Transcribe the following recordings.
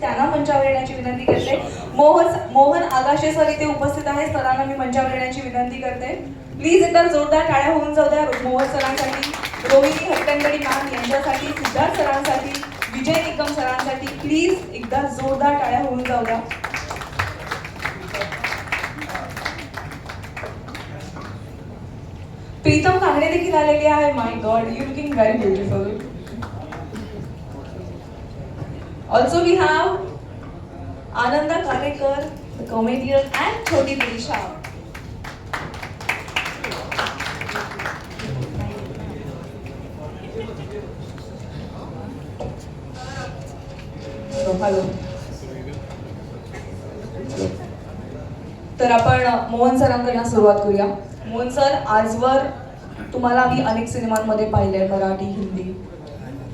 त्यांना मंचावर येण्याची विनंती करते. मोहन मोहन आगाशे सर इथे उपस्थित आहे सरांना मी मंचावर येण्याची विनंती करते. प्लीज एकदा जोरदार टाळ्या होऊन जाऊ द्या मोहन सरांसाठी. रोहिणी हट्टंगडी मॅम यांच्यासाठी सिद्धार्थ सरांसाठी विजय निकम सरांसाठी. प्लीज एकदा जोरदार टाळ्या होऊन जाऊ द्या. प्रीतम कांगडे देखील आलेली आहे. My God you looking very beautiful also we have Ananda Karekar, the comedian and छोटी Dilisha. हॅलो तर आपण मोहन सरांकडून सुरुवात करूया. मोहन सर आजवर तुम्हाला मी अनेक सिनेमांमध्ये पाहिले मराठी हिंदी.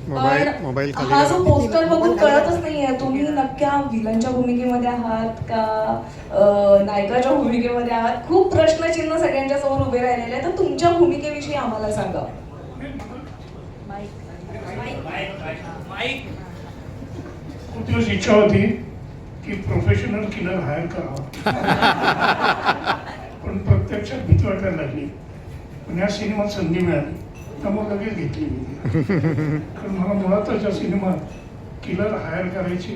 मोबाईल हा जो. पोस्टर बघून कळतच नाहीये. तुम्ही नक्क्या विलनच्या भूमिकेमध्ये आहात का नायकाच्या भूमिकेमध्ये आहात? खूप प्रश्नचिन्ह सगळ्यांच्या समोर उभे राहिलेले आहेत. तर तुमच्या भूमिकेविषयी आम्हाला सांगा. खूप दिवस इच्छा होती की प्रोफेशनल किलर हायर करावा. पण प्रत्यक्षात भीती वाटायला लागली. पण या सिनेमात संधी मिळाली. त्यामुळे लगेच घेतली मी. कारण मला मुळातच या सिनेमात किलर हायर करायची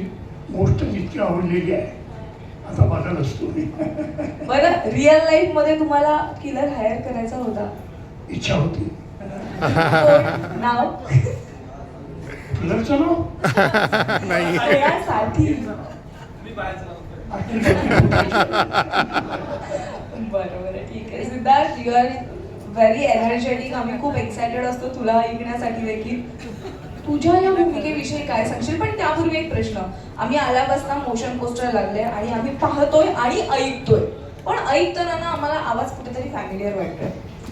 गोष्ट जितकी आवडलेली आहे आता बघायलाच तुम्ही बरं रिअल लाईफमध्ये तुम्हाला किलर हायर करायचा होता? इच्छा होती. कोण? नाव? किलरचं नाव? नाही. फुटायची. बरं बरं ठीक आहे. Siddharth you are very energetic आम्ही खूप एक्सायटेड असतो तुला ऐकण्यासाठी देखील. तुझ्या या भूमिकेविषयी काय सांगशील? पण त्यापूर्वी एक प्रश्न. आम्ही आल्यापासून मोशन पोस्टर लागले आणि आम्ही पाहतोय आणि ऐकतोय. पण ऐकताना ना आम्हाला आवाज कुठेतरी फॅमिलियर वाटतोय.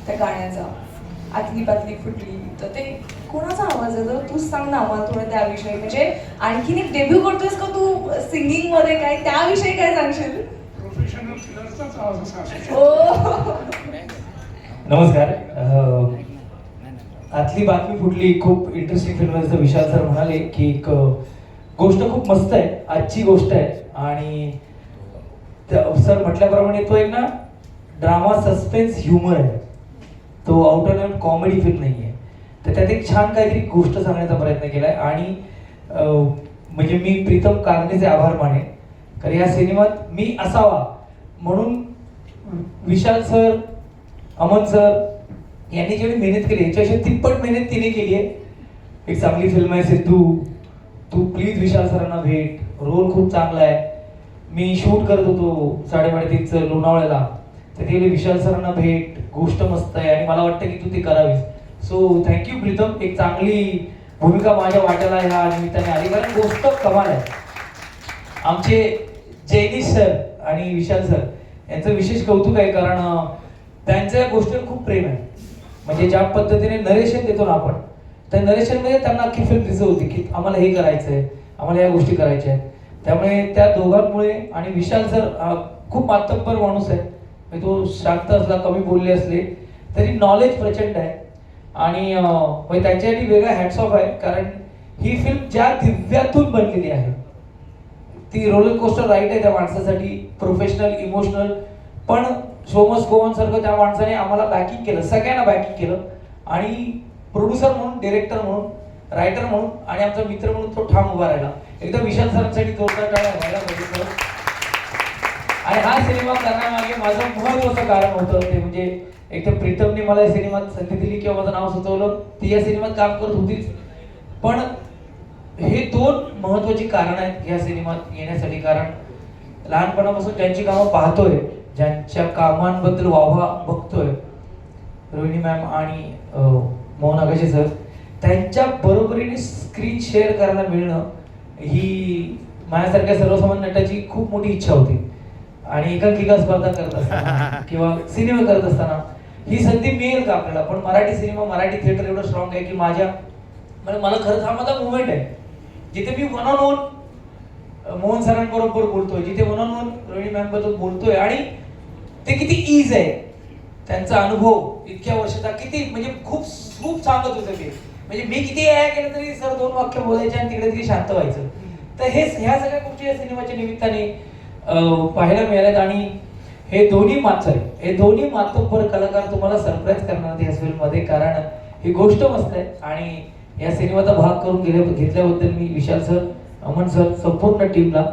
त्या गाण्याचा. आतली पातली फुटली. तर ते कोणाचा आवाज आहे तर तूच सांग ना आम्हाला थोडं त्याविषयी. म्हणजे आणखीन एक डेब्यू करतोयस का तू? सिंगिंगमध्ये काय? त्याविषयी काय सांगशील? प्रोफेशनल आवाज नमस्कार. आतली बातमी फुटली खूप इंटरेस्टिंग फिल्म जसं विशाल सर म्हणाले की एक गोष्ट खूप मस्त आहे आजची गोष्ट आहे. आणि सर म्हटल्याप्रमाणे तो एक ना ड्रामा सस्पेन्स ह्युमर आहे. तो आउट अँड कॉमेडी फिल्म नाही आहे तर त्यात एक छान काहीतरी गोष्ट सांगण्याचा प्रयत्न केला आहे आणि म्हणजे मी प्रीतम कागणेचे आभार माने कारण या सिनेमात मी असावा. म्हणून विशाल सर अमन सर यांनी जेवढी मेहनत केली याच्याशी तिप्पट मेहनत तिने केली आहे. एक चांगली फिल्म आहे सिद्धू. तू प्लीज विशाल सरांना भेट. रोल खूप चांगला आहे. मी शूट करत होतो साडेबाडेतीनचं लोणावळ्याला. तर ते विशाल सरांना भेट. गोष्ट मस्त आहे आणि मला वाटतं की तू ती करावीस. So thank you Pritam. एक चांगली भूमिका माझ्या वाट्याला ह्या निमित्ताने आली. कारण गोष्ट कमाल आहे. आमचे जयनीश सर आणि विशाल सर यांचं विशेष कौतुक आहे. कारण त्यांचं त्यांच्या या गोष्टीवर खूप प्रेम आहे. म्हणजे ज्या पद्धतीने नरेशन देतो ना आपण त्या नरेशनमध्ये त्यांना अख्खी फिल्म दिसत होती की आम्हाला हे करायचं आहे आम्हाला या गोष्टी करायच्या आहेत त्यामुळे त्या दोघांमुळे आणि विशाल सर खूप मातब्बर माणूस आहे. म्हणजे तो शांत असला कमी बोलले असले तरी नॉलेज प्रचंड आहे. आणि म्हणजे त्यांच्यासाठी वेगळा हॅट्स ऑफ आहे कारण ही फिल्म ज्या दिव्यातून बनलेली आहे. ती रोलर कोस्टर राईट आहे त्या माणसासाठी प्रोफेशनल इमोशनल पण सोमस गोवन सारखं त्या माणसाने आम्हाला बॅकिंग केलं सगळ्यांना बॅकिंग केलं. आणि प्रोड्युसर म्हणून डिरेक्टर म्हणून रायटर म्हणून आणि आमचा मित्र म्हणून तो ठाम उभा राहिला. एकदम विशाल सरांसाठी जोरदार टाळ्या व्हायला पाहिजे आणि हा सिनेमा करण्यामागे माझं महत्वाचं कारण होतं ते म्हणजे एक तर प्रीतमने मला या सिनेमात संधी दिली किंवा माझं नाव सुचवलं ती या सिनेमात काम करत होतीच. पण हे दोन महत्वाची कारण आहेत या सिनेमात येण्यासाठी. कारण लहानपणापासून त्यांची कामं पाहतोय. ज्यांच्या कामांबद्दल वावा बघतोय रोहिणी मॅम आणि मोहन आगाशे सर त्यांच्या बरोबरीने स्क्रीन शेअर करायला मिळणं ही माझ्यासारख्या सर्वसामान्य नटाची खूप मोठी इच्छा होती. आणि एकांकिका स्पर्धा करत असताना किंवा सिनेमा करत असताना ही संधी मिळेल का आपल्याला? पण मराठी सिनेमा मराठी थिएटर एवढं स्ट्रॉंग आहे की माझ्या म्हणजे मला खरंच हा माझा मुवमेंट आहे. जिथे मी वन ऑन वन मोहन सरांबरोबर बोलतोय जिथे वन ऑन वन रोहिणी मॅमबद्दल बोलतोय आणि ते किती ईज आहे. त्यांचा अनुभव इतक्या वर्षाचा किती म्हणजे खूप खूप सांगत होते ते म्हणजे मी किती आहे केलं तरी सर दोन वाक्य बोलायचे आणि तिकडे तिकडे शांत व्हायचं. तर हे ह्या सगळ्या गोष्टी या सिनेमाच्या निमित्ताने पाहायला मिळाल्यात आणि हे दोन्ही मात्र हे दोन्ही मातब्बर कलाकार तुम्हाला सरप्राईज करणार या फिल्ममध्ये कारण ही गोष्ट मस्त आहे आणि या सिनेमाचा भाग करून गेल्या घेतल्याबद्दल मी विशाल सर अमन सर संपूर्ण टीमला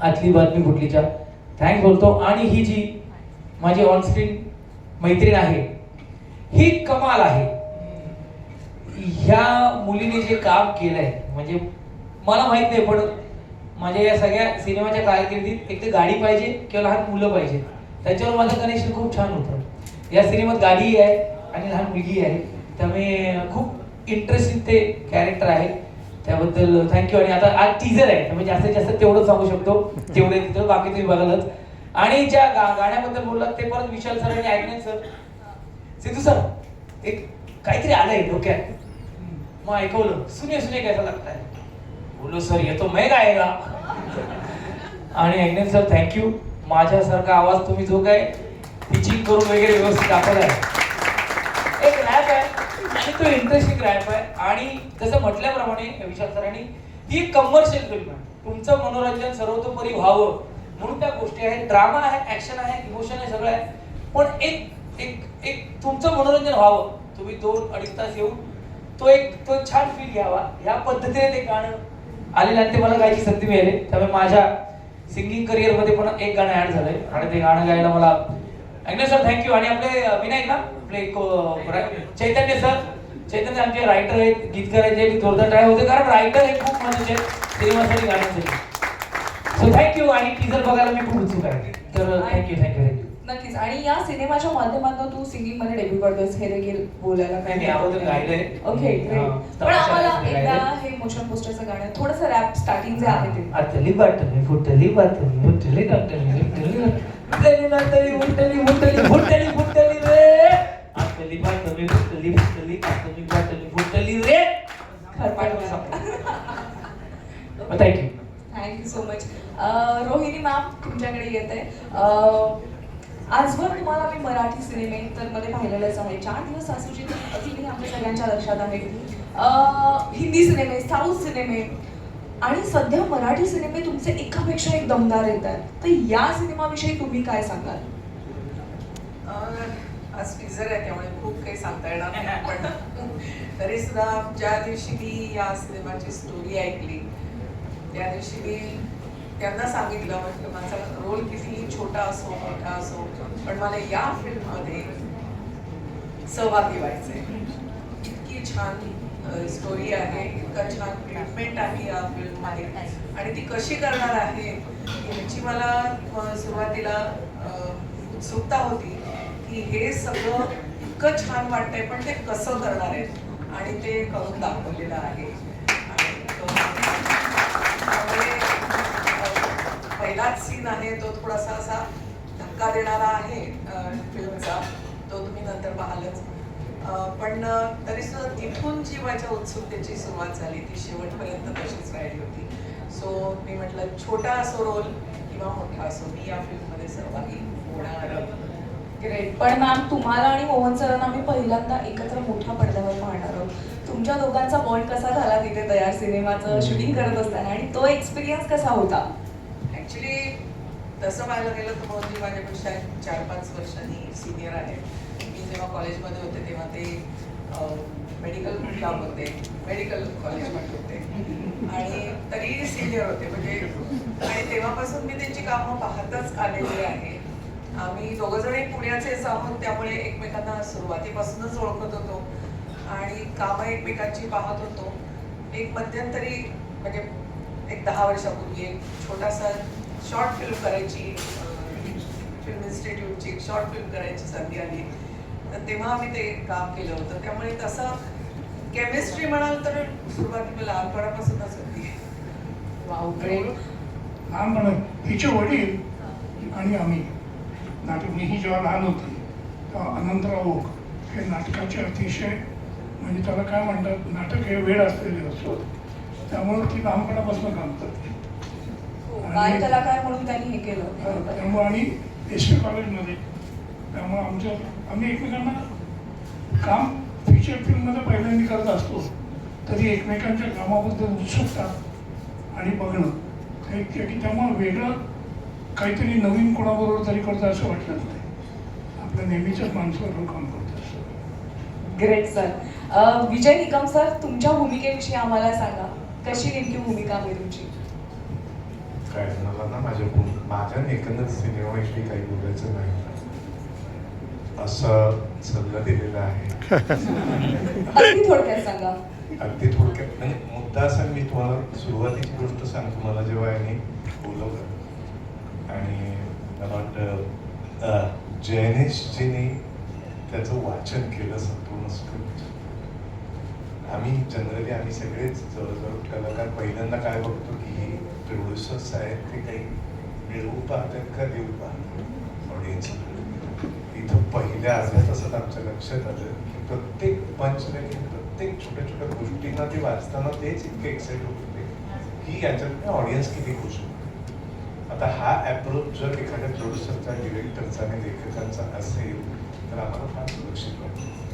आतली बातमी फुटलीच्या. थँक्स बोलतो. आणि ही जी माझी ऑनस्क्रीन मैत्रीण आहे. ही कमाल आहे. ह्या मुलीने जे काम केलंय म्हणजे मला माहीत नाही पण माझ्या या सगळ्या सिनेमाच्या कारकिर्दीत एक तर गाडी पाहिजे किंवा लहान मुलं पाहिजे. त्याच्यावर माझं कनेक्शन खूप छान होतं. या सिनेमात गाडी आहे आणि लहान मुलगी आहे. त्यामुळे खूप इंटरेस्टिंग ते कॅरेक्टर आहे. त्याबद्दल थँक्यू आणि आता आज टीजर आहे. म्हणजे जास्तीत जास्त तेवढं सांगू शकतो. तेवढे तिथं. बाकी तुम्ही बघालच. आणि ज्या गा गाण्याबद्दल बोललात ते परत विशाल सर आणि ऐकण्यात सर. सिद्धू सर एक काहीतरी आलंय डोक्यात. मग ऐकवलं. सुने सुने कैसा लगता है बोलो सर येतो. मैं गाएगा आणि ऐकण्यात सर थँक्यू माझ्यासारखा आवाज तुम्ही जो काय टीचिंग करून वगैरे व्यवस्थित दाखवलाय. एक रॅप आहे आणि तो इंटरेस्टिंग रॅप आहे. आणि जसं म्हटल्याप्रमाणे विशाल सरांनी ही कमर्शियल फिल्म आहे. तुमचं मनोरंजन सर्वतोपरी व्हावं. म्हणून त्या गोष्टी आहेत. ड्रामा आहे ऍक्शन आहे इमोशन आहे सगळं आहे. पण एक एक एक तुमचं मनोरंजन व्हावं. तुम्ही दोन अडीच तास येऊन तो एक तो छान फील घ्यावा. या पद्धतीने ते गाणं आलेलं आणि ते मला गायची संधी मिळाली. त्यामुळे माझ्या सिंगिंग करिअरमध्ये पण एक गाणं ऍड झालंय. आणि ते गाणं गायला मला ऐकलं सर थँक्यू आणि आपले विनायक ना? आपले चैतन्य सर चैतन्य आमचे रायटर आहेत गीतकार आहेत. जे जोरदार ट्राय होते. कारण रायटर हे खूप महत्त्वाचे आहेत. सिनेमासाठी गाण्यासाठी. सो थँक्यू आणि टीजर बघायला मी खूप उत्सुक आहे. तर थँक्यू थँक्यू थँक्यू नक्कीच. आणि या सिनेमाच्या माध्यमातून तू सिंगिंगमध्ये डेब्यू करतोस हे देखील बोलायला नाही, मी अगोदर गायलंय. ओके पण आम्हाला एकदा. हे मोशन पोस्टरचं गाणं थोडंसं रॅप स्टार्टिंग जे आहे ते. आतली बाटली फुटली बाटली फुटली बाटली. फुटली फुटली नातली फुटली फुटली फुटली फुटली रे. आतली बाटली फुटली फुटली आतली बाटली फुटली रे. Thank you thank you so much Rohini ma'am तुमच्याकडे येते आजवर तुम्हाला मी मराठी सिनेमे तर मध्ये पाहिलेलंच आहे. चार दिवस सासूची अजूनही आपल्या सगळ्यांच्या लक्षात आहे हिंदी सिनेमे साऊथ सिनेमे आणि सध्या मराठी सिनेमे तुमचे एकापेक्षा एक दमदार येत आहेत. तर या सिनेमाविषयी तुम्ही काय सांगाल? आज टीजर आहे त्यामुळे खूप काही सांगता येणार नाही. पण तरी सुद्धा ज्या दिवशी मी या सिनेमाची स्टोरी ऐकली त्या दिवशी मी त्यांना सांगितलं म्हटलं माझा रोल कितीही छोटा असो मोठा असो पण मला या फिल्ममध्ये सहभागी व्हायचंय. इतकी छान स्टोरी आहे इतका छान ट्रीटमेंट आहे या फिल्ममध्ये आणि ती कशी करणार आहे याची मला सुरुवातीला उत्सुकता होती की हे सगळं इतकं छान वाटतंय पण ते कसं करणार आहे? आणि ते करून दाखवलेलं आहे. त्यामुळे पहिलाच सीन आहे तो थोडासा असा धक्का देणारा आहे फिल्मचा तो तुम्ही नंतर पाहालच. पण तरी सुद्धा तिथून जी माझ्या उत्सुकतेची सुरुवात झाली. ती शेवटपर्यंत तशीच राहिली होती. सो मी म्हटलं छोटा असो रोल किंवा मोठा असो मी या फिल्ममध्ये सहभागी होणार ग्रेट पण मॅम तुम्हाला आणि मोहन सरांना आम्ही पहिल्यांदा एकत्र मोठ्या पडद्यावर पाहणार आहोत. तुमच्या दोघांचा बॉन्ड कसा झाला तिथे तयार सिनेमाचं शूटिंग करत असताना? आणि तो एक्सपिरियन्स कसा होता? ॲक्च्युली तसं पाहायला गेलं तर मोहनजी माझ्यापेक्षा चार पाच वर्षांनी सिनियर आहे मी जेव्हा कॉलेजमध्ये होते तेव्हा ते मेडिकल क्लब होते. मेडिकल कॉलेजमध्ये होते. आणि तरी सिनियर होते. म्हणजे आणि तेव्हापासून मी त्यांची कामं पाहतच आलेली आहे. आम्ही दोघंजणही पुण्याचेच आहोत त्यामुळे एकमेकांना सुरुवातीपासूनच ओळखत होतो. आणि कामं एकमेकांची पाहत होतो. एक मध्यंतरी म्हणजे एक दहा वर्षापूर्वी एक छोटासा शॉर्ट फिल्म करायची फिल्म इन्स्टिट्यूटची एक शॉर्ट फिल्म करायची संधी आली. तर तेव्हा आम्ही ते काम केलं होतं. त्यामुळे तसं केमिस्ट्री म्हणाल तर सुरुवातीला लहानपणापासूनच होती. वाव ग्रेट लहानपणा हिचे वडील आणि आम्ही नाटक मी ही जेव्हा लहान होती तेव्हा अनंतराव ओक हे नाटकाचे अतिशय म्हणजे त्याला काय म्हणतात नाटक हे वेळ असलेले असतो. त्यामुळे ती लहानपणापासून काम करते. कलाकार म्हणून त्यांनी हे केलं त्यामुळे आणि एस पी कॉलेजमध्ये त्यामुळे आमच्या आम्ही एकमेकांना काम फीचर फिल्ममध्ये पहिल्यांदा करत असतो. तरी एकमेकांच्या कामाबद्दल उत्सुकता आणि बघणं हे की त्यामुळे वेगळं काहीतरी नवीन कोणाबरोबर तरी करतं असं वाटलं नाही. आपल्या नेहमीच्याच माणसाबरोबर काम करत असतं great sir Vijay Nikam sir तुमच्या भूमिकेविषयी आम्हाला सांगा. कशी नेमकी भूमिका आहे तुमची? काय मला ना माझ्या माझ्या एकंदर सिनेमाविषयी काही बोलायचं नाही. असं सल्ला दिलेला आहे. अगदी थोडक्यात सांगा. अगदी थोडक्यात म्हणजे मुद्दा असा मी तुम्हाला सुरुवातीची गोष्ट सांगतो मला जेव्हा यांनी बोलवलं. आणि मला वाटतं जयनेशजींनी त्याचं वाचन केलं संपूर्ण स्क्रिप्ट. आम्ही जनरली आम्ही सगळेच जवळजवळ कलाकार पहिल्यांदा काय बघतो की प्रोड्युसर्स आहेत ते काही मिळवू पाहतात का देऊ पाहतात? ऑडियन्स इथं पहिल्या अर्ध्या तासात आमच्या लक्षात आलं की प्रत्येक पंचलाईन प्रत्येक छोट्या छोट्या गोष्टींना ते वाचताना तेच इतके एक्साइट होत होते की याच्यात ऑडियन्स किती खुश होतो. आता हा अप्रोच जर एखाद्या प्रोड्युसरचा डिरेक्टरचा आणि लेखकांचा असेल तर आम्हाला फार सुरक्षित वाटतं.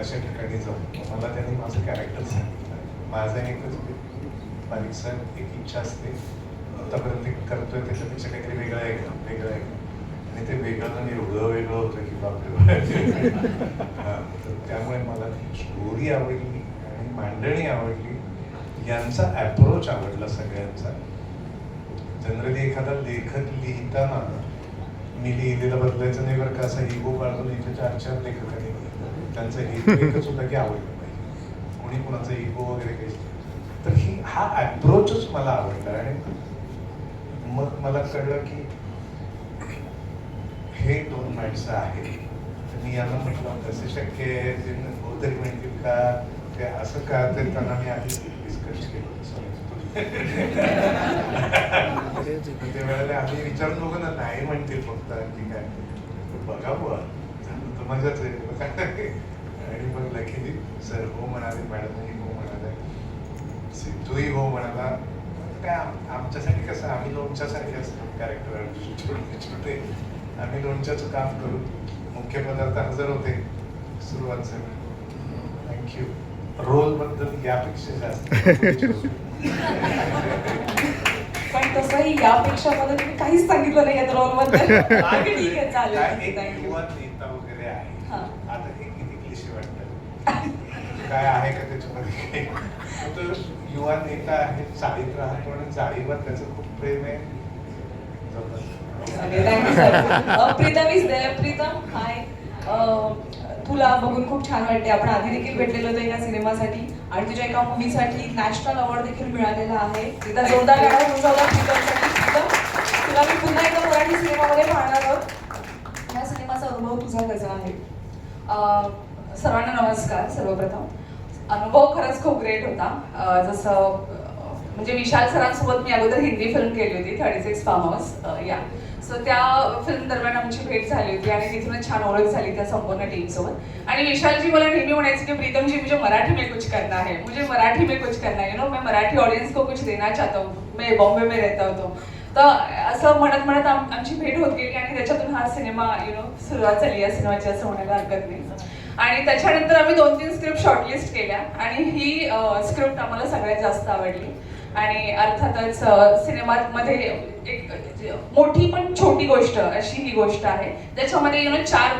अशा ठिकाणी जाऊन. मला त्यांनी माझं कॅरेक्टर सांगितलं. माझं एकच बारीकसा एक इच्छा असते. आतापर्यंत एक करतोय त्याच्यापेक्षा काहीतरी वेगळं आहे का? वेगळं आहे आणि ते वेगळं आणि एवढं वेगळं होतं की बापरे तर त्यामुळे मला ती स्टोरी आवडली आणि मांडणी आवडली. यांचा ॲप्रोच आवडला सगळ्यांचा. जनरली एखादा लेखक लिहिताना मी लिहिलेलं बदलायचं नाही बरं का? असा इगो बाळगून इथे चार चार लेखकांनी त्यांचा हेतू एकच होता की आवडलं पाहिजे. कोणी कोणाचा इगो वगैरे काही. तर ही हा अप्रोचच मला आवडला आणि मग मला कळलं की हे दोन माणसं आहेत. तर मी यांना म्हटलं कसे शक्य आहे ते हो म्हणतील का? ते असं का? ते त्यांना मी आधी डिस्कस केलं. ते वेळेला आम्ही विचारून बघू ना नाही म्हणतील फक्त आणखी काय. बघा बुवा तर मजाच आहे. आणि मग लकीली सर हो म्हणाले मॅडमही हो म्हणाले. सिद्धूही हो म्हणाला. काय आम- आमच्यासाठी कसं आम्ही लोणच्यासारखे असतो कॅरेक्टर छोटे छोटे. आम्ही लोणच्याचं काम करू. मुख्य पदार्थ हजर होते. सुरुवात झाली. थँक्यू रोलबद्दल यापेक्षा जास्त. पण तसंही यापेक्षा मला तुम्ही काहीच सांगितलं नाही या रोलबद्दल. ठीक आहे चालेल काय एक थँक्यू युवा नेता वगैरे आहे हा. आता हे किती क्लिशे वाटतं काय आहे का त्याच्यामध्ये काही? तो युवा नेता आहे चाळीत राहतो आणि चाळीवर त्याचं खूप प्रेम आहे. Pritam is there Pritam hi तुला बघून खूप छान वाटते आपण आधी देखील भेटलेलो होतो एका सिनेमासाठी आणि तुझ्या एका मूवीसाठी नॅशनल अवॉर्ड देखील मिळालेला आहे. एकदा जोरदार गाणं तुझा होता प्रीतमसाठी. प्रीतम तुला मी पुन्हा एकदा मराठी सिनेमामध्ये पाहणार आहोत. या सिनेमाचा अनुभव तुझा कसा आहे? अ, सर्वांना नमस्कार सर्वप्रथम. अनुभव खरंच खूप ग्रेट होता. जसं म्हणजे विशाल सरांसोबत मी अगोदर हिंदी फिल्म केली होती थर्टी सिक्स फार्म हाऊस या. सो त्या फिल्म दरम्यान आमची भेट झाली होती आणि तिथूनच छान ओळख झाली त्या संपूर्ण टीम सोबत आणि विशालजी मला नेहमी म्हणायचे की प्रीतम जी मुझे मराठी में कुछ करना है. मुझे मराठी में कुछ करना है. यू नो मैं मराठी ऑडियन्स को कुछ देना चाहता हूँ. मैं बॉम्बे में रहता होतो तर असं म्हणत म्हणत आमची भेट होत गेली आणि त्याच्यातून हा सिनेमा यु नो सुरुवात झाली. या सिनेमाची असं म्हणायला हरकत नाही. आणि त्याच्यानंतर आम्ही दोन तीन स्क्रिप्ट शॉर्टलिस्ट केल्या. आणि ही स्क्रिप्ट आम्हाला सगळ्यात जास्त आवडली. आणि अर्थातच सिनेमात मध्ये एक मोठी पण छोटी गोष्ट अशी ही गोष्ट आहे. त्याच्यामध्ये यु नो चार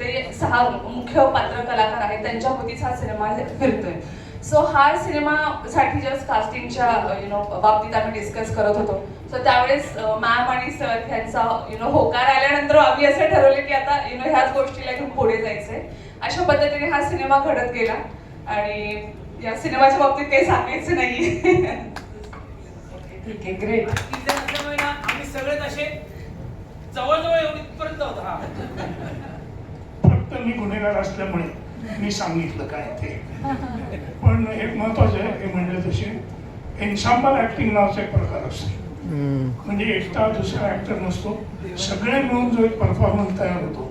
ते सहा मुख्य पात्र कलाकार आहेत. त्यांच्या भोवतीच हा सिनेमा फिरतोय. सो हा सिनेमासाठी जस्ट कास्टिंगच्या यु नो बाबतीत आम्ही डिस्कस करत होतो. सो त्यावेळेस मॅम आणि सर यांचा यु नो होकार आल्यानंतर आम्ही असं ठरवलं की आता यु नो ह्याच गोष्टीला घेऊन पुढे जायचंय. अशा पद्धतीने हा सिनेमा घडत गेला. आणि या सिनेमाच्या बाबतीत काही सांगायचं नाही. ठीक आहे ग्रेट तिथे नसल्यामुळे ना आम्ही सगळे तसे जवळजवळ एवढीपर्यंत होतो हा. फक्त मी गुन्हेगार असल्यामुळे मी सांगितलं काय ते. पण एक महत्वाचं आहे हे म्हणलं तसे एन्साम्बल ऍक्टिंग नावाचा एक प्रकार असतो. म्हणजे एकटा दुसरा ऍक्टर नसतो. सगळे मिळून जो एक परफॉर्मन्स तयार होतो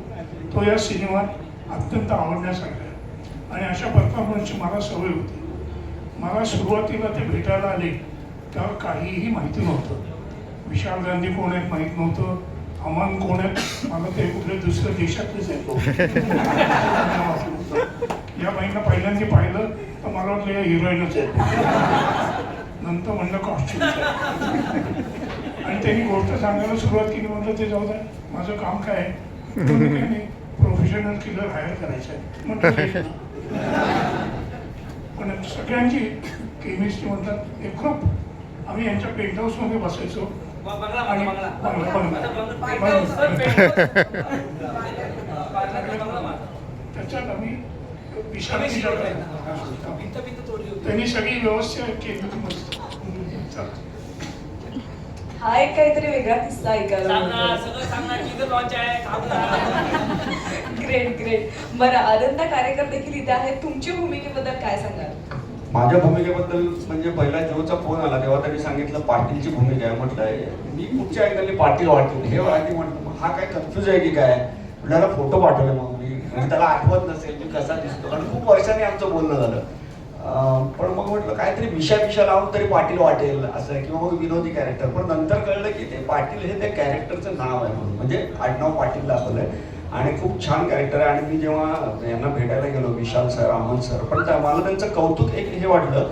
तो या सिनेमात अत्यंत आवडण्यासारखं आहे आणि अशा परफॉर्मन्सची मला सवय होती. मला सुरुवातीला ते भेटायला आले तेव्हा काहीही माहिती नव्हतं. विशाल गांधी कोण आहेत माहीत नव्हतं. अमन कोण आहेत मला ते कुठल्या दुसऱ्या देशातलेच आहेत या बाईंना पहिल्यांदा पाहिलं तर मला वाटलं या हिरोईनच आहे नंतर म्हणलं कॉस्ट्युम आणि त्यांनी गोष्ट सांगायला सुरुवात केली म्हणलं ते जाऊ द्या माझं काम काय आहे? नाही प्रोफेशनल किलर हायर करायचं. पण सगळ्यांची केमिस्ट्री म्हणतात हे खूप आम्ही यांच्या पेंट हाऊसमध्ये बसायचो. आणि. त्याच्यात आम्ही त्यांनी सगळी व्यवस्था केली मस्त. हा एक काहीतरी वेगळा किस्सा ऐकायला सांगणार मिळतोय. सगळं सांगणार टीजर लॉन्च आहे ग्रेट ग्रेट बरं आनंदा कार्यकर देखील इथे आहेत. तुमच्या भूमिकेबद्दल काय सांगाल? माझ्या भूमिकेबद्दल म्हणजे पहिला जोचा फोन आला तेव्हा त्यांनी सांगितलं पाटीलची भूमिका आहे म्हटलं मी कुठच्या ऐकली पाटील वाटेल हे आधी म्हटलं मग हा काय कन्फ्युज आहे की काय? म्हटलं फोटो पाठवले मग मी. म्हणजे त्याला आठवत नसेल की कसा दिसतो. कारण खूप वर्षांनी आमचं बोलणं झालं. पण मग म्हटलं काहीतरी मिशा मिशा लावून तरी पाटील वाटेल असं किंवा मग विनोदी कॅरेक्टर पण नंतर कळलं की ते पाटील हे त्या कॅरेक्टरचं नाव आहे म्हणून. म्हणजे आडनाव पाटील दाखवलंय. आणि खूप छान कॅरेक्टर आहे. आणि मी जेव्हा यांना भेटायला गेलो विशाल सर अमन सर पण त्या- मला त्यांचं कौतुक एक हे वाटलं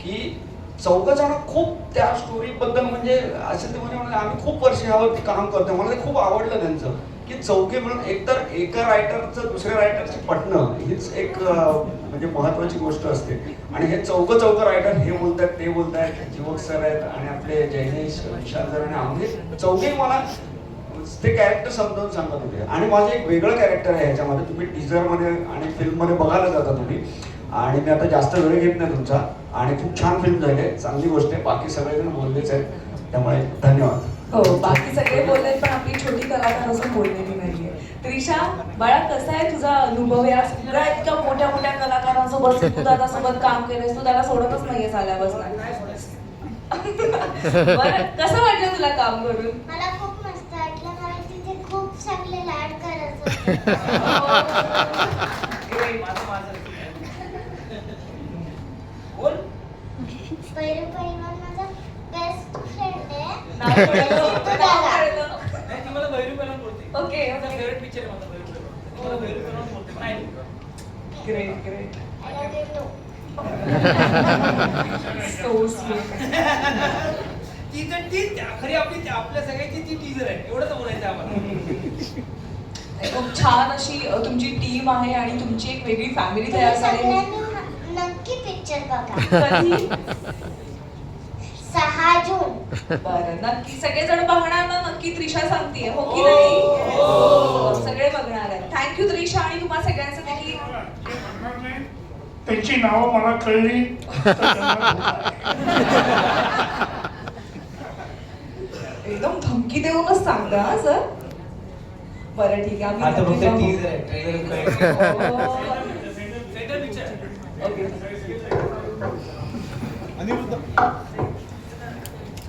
की चौघ जण खूप त्या स्टोरीबद्दल म्हणजे असे ते म्हणजे आम्ही खूप वर्ष यावरती काम करतो मला ते खूप आवडलं त्यांचं. की चौघे म्हणून एकतर एका रायटरचं दुसऱ्या रायटरची पटणं हीच एक म्हणजे महत्वाची गोष्ट असते. आणि हे चौघ चौघ रायटर हे बोलतात ते बोलतायत जीवक सर आहेत आणि आपले जयनेश विशाल सर आणि आम्ही. चौघे मला ते कॅरेक्टर समजावून सांगत होते. आणि माझं एक वेगळं कॅरेक्टर आहे याच्यामध्ये. तुम्ही टीजरमध्ये आणि फिल्ममध्ये बघायला जाता तुम्ही. आणि मी आता जास्त वेळ घेत नाही तुमचा. आणि खूप छान फिल्म झाली आहे. चांगली गोष्ट आहे. बाकी सगळेजण बोललेच आहेत. त्यामुळे धन्यवाद. हो बाकी सगळे बोलले पण आपली छोटी कलाकार असं बोललेली नाहीये. त्रिशा बाळा कसा आहे तुझा अनुभव? या सगळ्या इतक्या मोठ्या मोठ्या कलाकारांसोबत तू दादासोबत काम केलंस तू त्याला सोडतच नाहीयेस आल्यापासून बरं कसं वाटलं तुला काम करून? मला खूप मस्त वाटलं तिथे खूप चांगले लाड करत होते Great. माझं माझं बोल पहिलं पहिलं माझा बेस्ट फ्रेंड आहे नाव कळलं? नाव कळलं? नाही ती मला भैरू पेलान बोलते Okay, माझा okay. फेवरेट पिक्चर आहे माझा भैरू पेलान मला भैरू पेलान बोलते नाही Great, great. I love you too So sweet. ती तर ती खरी आपली आपल्या सगळ्यांची ती टीजर आहे एवढंच बोलायचं आहे आम्हाला खूप छान अशी तुमची टीम आहे आणि तुमची एक वेगळी फॅमिली तयार झाली नक्की पिक्चर बघा. बरं नक्की. सगळेजण बघणार ना नक्की त्रिशा सांगतेय हो की नाही? हो, सगळे बघणार आहेत. थँक्यू त्रिशा आणि तुम्हा सगळ्यांचं देखील त्यांची नावं मला कळली. एकदम धमकी देऊनच सांगता हा सर. बरं ठीक आहे. आता फक्त नक्की हो. ओके